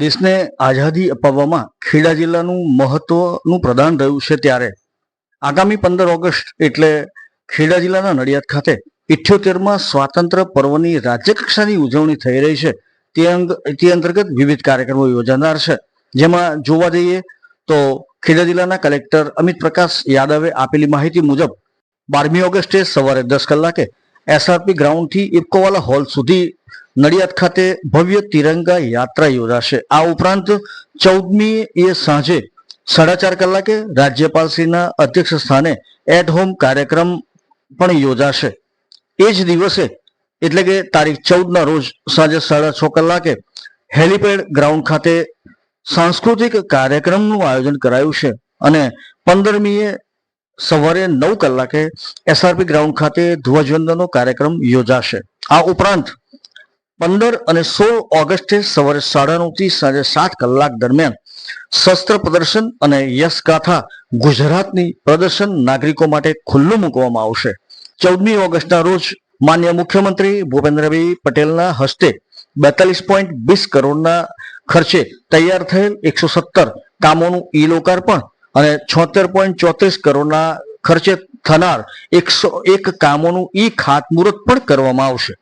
દેશને આઝાદી અપાવવામાં ખેડા જિલ્લાનું મહત્વનું પ્રદાન રહ્યું છે ત્યારે. આગામી પંદર ઓગસ્ટ એટલે ખેડા જિલ્લાના નડિયાદ ખાતે ઇઠ્યોતેરમાં સ્વાતંત્ર્ય પર્વની રાજ્યકક્ષાની ઉજવણી થઈ રહી છે. તે અંગ, તે અંતર્ગત વિવિધ કાર્યક્રમો યોજાનાર છે. જેમાં જોવા જઈએ તો ખેડા જિલ્લાના કલેક્ટર અમિત પ્રકાશ યાદવે આપેલી માહિતી મુજબ બારમી ઓગસ્ટે સવારે દસ કલાકે એસઆરપી ગ્રાઉન્ડથી ઇપકોવાલા હોલ સુધી નડિયાદ ખાતે ભવ્ય તિરંગા યાત્રા યોજાશે. આ ઉપરાંત ચૌદમી એ સાંજે સાડા ચાર કલાકે રાજ્યપાલશ્રીના અધ્યક્ષ સ્થાને એટ હોમ કાર્યક્રમ પણ યોજાશે. એ જ દિવસે, એટલે કે તારીખ ચૌદના રોજ સાંજે સાડા છ કલાકે હેલીપેડ ગ્રાઉન્ડ ખાતે સાંસ્કૃતિક કાર્યક્રમનું આયોજન કરાયું છે અને પંદરમીએ સવારે નવ કલાકે એસઆરપી ગ્રાઉન્ડ ખાતે ધ્વજવંદનનો કાર્યક્રમ યોજાશે. આ ઉપરાંત પંદર અને સોળ ઓગસ્ટે સવારે સાડા નવથી સાંજે સાત કલાક દરમિયાન શસ્ત્ર પ્રદર્શન અને યશગાથા ગુજરાતની પ્રદર્શન નાગરિકો માટે ખુલ્લું મૂકવામાં આવશે. ચૌદમી ઓગસ્ટના રોજ માન્ય મુખ્યમંત્રી ભૂપેન્દ્રભાઈ પટેલના હસ્તે બેતાલીસ પોઈન્ટ વીસ કરોડના ખર્ચે તૈયાર થયેલ એકસો સત્તર કામોનું ઈ લોકાર્પણ અને છોતેર પોઈન્ટ ચોત્રીસ કરોડના ખર્ચે થનાર એકસો એક કામોનું ઈ ખાતમુહૂર્ત પણ કરવામાં આવશે.